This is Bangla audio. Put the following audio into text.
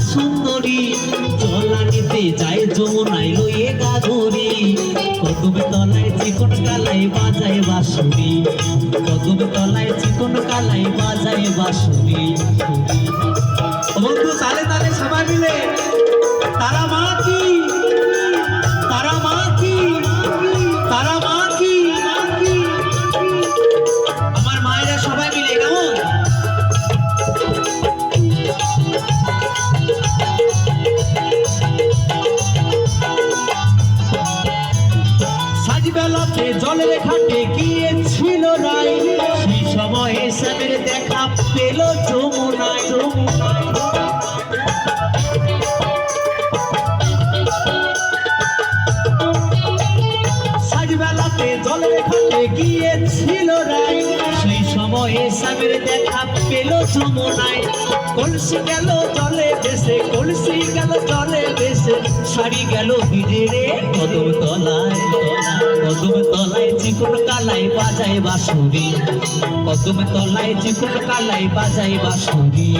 সুন্দরী চলা নিতে যায় যমুনায় লইয়ে গাগরি কদম তলায় চিকন কালাই বাজায় বাঁশুরি। কদম তলায় চিকন কালাই বাজায় বাঁশুরি। বন্ধু, তালে তালে সবাই মিলে, তারা মা কি? তারা মা কি? তারা সাজবেলাতে জলের ঘাটে গিয়েছিল রাই সেই সময় শ্যামের দেখা পেল জলের ঘাটে গিয়েছিল রাই সেই সময়ে স্বামীর দেখা পেল যমুনায়। কলসি গেল জলে ভেসে, কলসি গেল জলে ভেসে শাড়ি গেল রে কদম তলায় কদম তলায় চিকুন কালাই বাজায় বাঁশুরি কদম তলায় চিকুন কালাই বাজায় বাঁশুরি